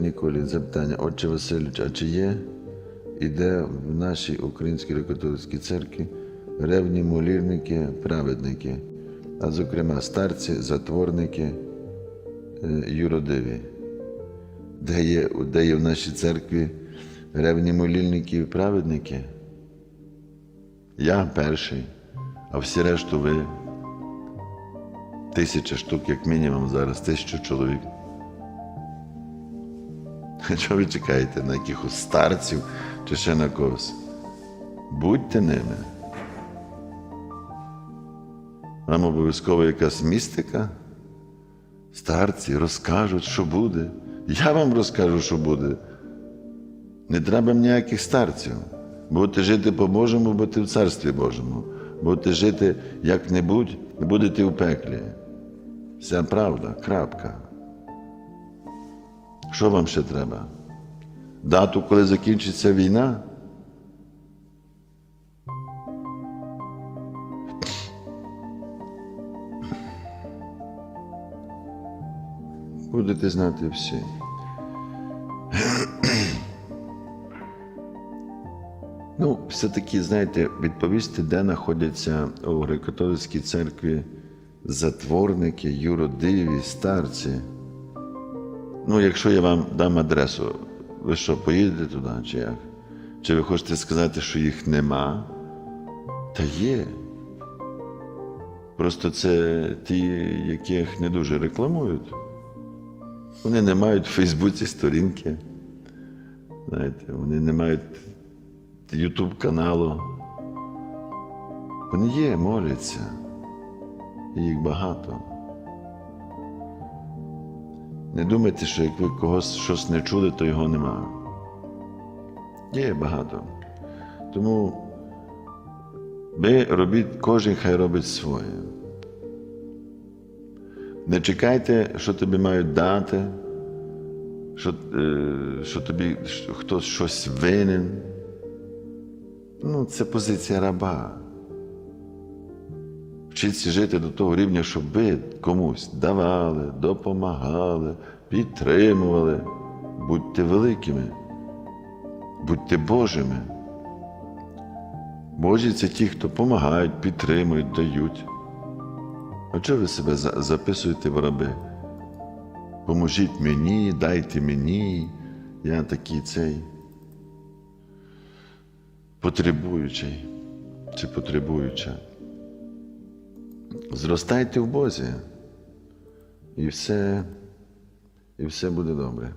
Ніколі запитання, отче Васильович, а чи є і де в нашій Українській греко-католицькій церкві ревні молільники, праведники, а зокрема старці, затворники, е, юродиві? Де є, де є в нашій церкві ревні молільники і праведники? Я перший, а всі решту ви. Тисяча штук, як мінімум, зараз, тисячу чоловік. Чого ви чекаєте на якихось старців чи ще на когось? Будьте ними. Вам обов'язково якась містика. Старці розкажуть, що буде. Я вам розкажу, що буде. Не треба ніяких старців. Будете жити по-божому, будете в Царстві Божому. Будете жити як-небудь, будете в пеклі. Вся правда, крапка. Що вам ще треба? Дату, коли закінчиться війна? Будете знати всі. Ну, все-таки, знаєте, відповісти, де знаходяться у греко-католицькій церкві затворники, юродиві, старці. Ну, якщо я вам дам адресу, ви що, поїдете туди, чи як? Чи ви хочете сказати, що їх нема? Та є. Просто це ті, яких не дуже рекламують. Вони не мають в Фейсбуці сторінки. Знаєте, вони не мають Ютуб каналу. Вони є, моляться. І їх багато. Не думайте, що як ви когось щось не чули, то його нема. Є багато. Тому ви робіть, кожен хай робить своє. Не чекайте, що тобі мають дати, що, е, що тобі хтось щось винен. Ну, це позиція раба. Вчіться жити до того рівня, щоб ви комусь давали, допомагали, підтримували. Будьте великими, будьте Божими. Божі це ті, хто допомагають, підтримують, дають. А чого ви себе записуєте в раби? Поможіть мені, дайте мені, я такий цей потребуючий чи потребуюча. Зростайте в Бозі, і все, і все буде добре.